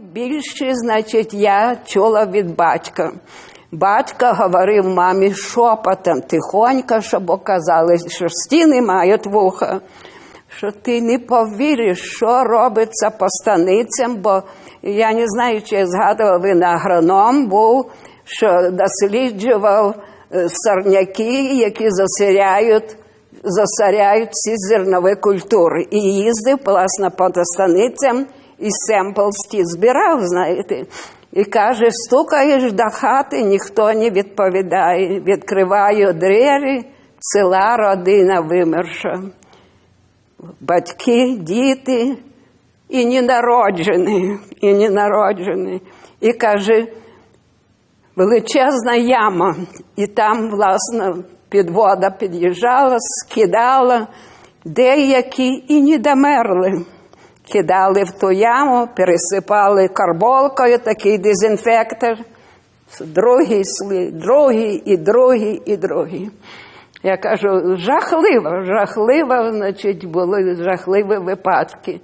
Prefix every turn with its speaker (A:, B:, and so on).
A: Більше, значить, я чула від батька. Батько говорив мамі шепотом, тихонько, щоб оказали, що стіни мають вуха, що ти не повіриш, що робиться по станицям, бо я не знаю, чи згадував він агроном був, що досліджував е, сорняки, які засоряють засоряють ці зернові культури. І їздив, власне, по станицям і семплс ті збирав, знаєте. І каже, стукаєш до хати, ніхто не відповідає. Відкриваю двері, ціла родина вимерша. Батьки, діти і ненароджені, і ненароджені. І каже, величезна яма, і там, власне, підвода під'їжджала, скидала, деякі і не домерли. Кидали в ту яму, пересипали карболкою, такий дезінфектор. Другий другий і другий і другий. Я кажу, жахливо, жахливо, значить, були жахливі випадки.